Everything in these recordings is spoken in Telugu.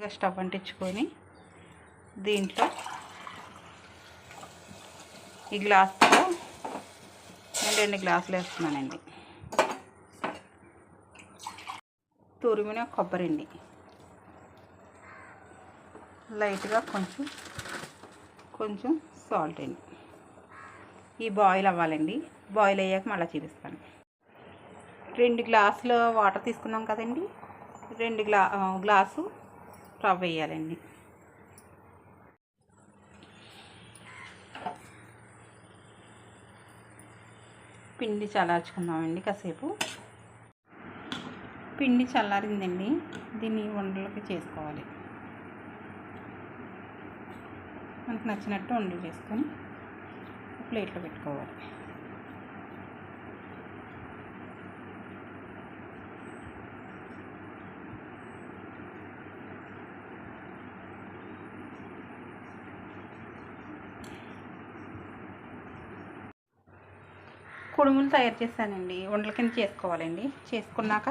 ఇక స్టవ్ అంటించుకొని దీంట్లో ఈ గ్లాస్తో నేను రెండు గ్లాసులు వేస్తున్నానండి. తురిమిన కొబ్బరి అండి లైట్గా కొంచెం కొంచెం సాల్ట్ అండి. ఈ బాయిల్ అవ్వాలండి. బాయిల్ అయ్యాక మళ్ళీ చూపిస్తాను. రెండు గ్లాసులు వాటర్ తీసుకున్నాం కదండి. రెండు గ్లా గ్లాసు రవ్వ వేయాలండి పిండి చల్లార్చుకుందామండి కాసేపు. పిండి చల్లారిందండి. దీన్ని వండలకి చేసుకోవాలి. మనకు నచ్చినట్టు వండలు చేసుకొని ప్లేట్లో పెట్టుకోవాలి. కుడుములు తయారు చేశానండి. ఉండల కింద చేసుకోవాలండి. చేసుకున్నాక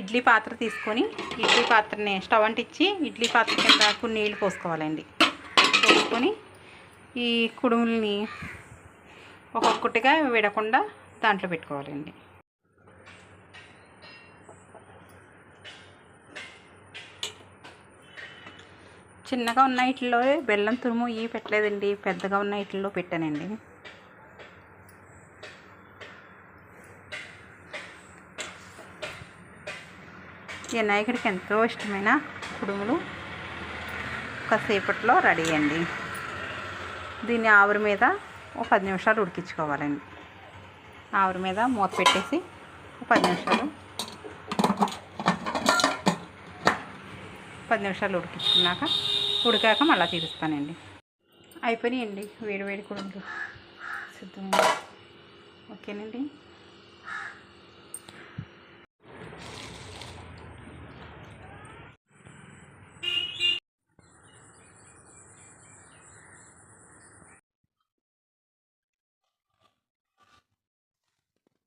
ఇడ్లీ పాత్ర తీసుకొని ఇడ్లీ పాత్రని స్టవ్ అంటించి ఇడ్లీ పాత్ర కింద కొన్ని నీళ్ళు పోసుకోవాలండి. పోసుకొని ఈ కుడుములని ఒక్కొక్కటిగా విడకుండా దాంట్లో పెట్టుకోవాలండి. చిన్నగా ఉన్న వీటిలో బెల్లం తురుము ఇవి పెట్టలేదండి. పెద్దగా ఉన్న ఇట్లో పెట్టానండి. ఈ వినాయకుడికి ఎంతో ఇష్టమైన కుడుములు కాసేపట్లో రెడీ అండి. దీన్ని ఆవిరి మీద ఒక పది నిమిషాలు ఉడికించుకోవాలండి. ఆవిరి మీద మూత పెట్టేసి ఒక పది నిమిషాలు పది నిమిషాలు ఉడికించుకున్నాక ఉడికాక మళ్ళీ తీరుస్తానండి. అయిపోయినాయండి వేడి వేడి కుడుములు. సిద్ధంగా ఓకేనండి.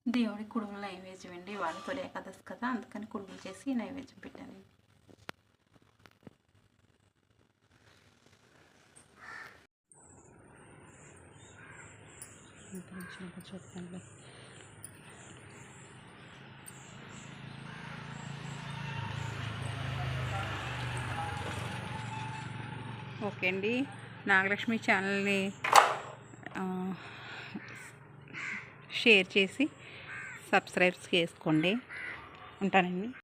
దేవుడి కుడుములు నైవేద్యం అండి. వాళ్ళ తొలి ఏకాదశి కదా అందుకని కుడుములు చేసి నైవేద్యం పెట్టాను చూస్తాను ఓకే అండి. నాగలక్ష్మి ఛానల్ని షేర్ చేసి సబ్స్క్రైబ్ చేసుకోండి. ఉంటానండి.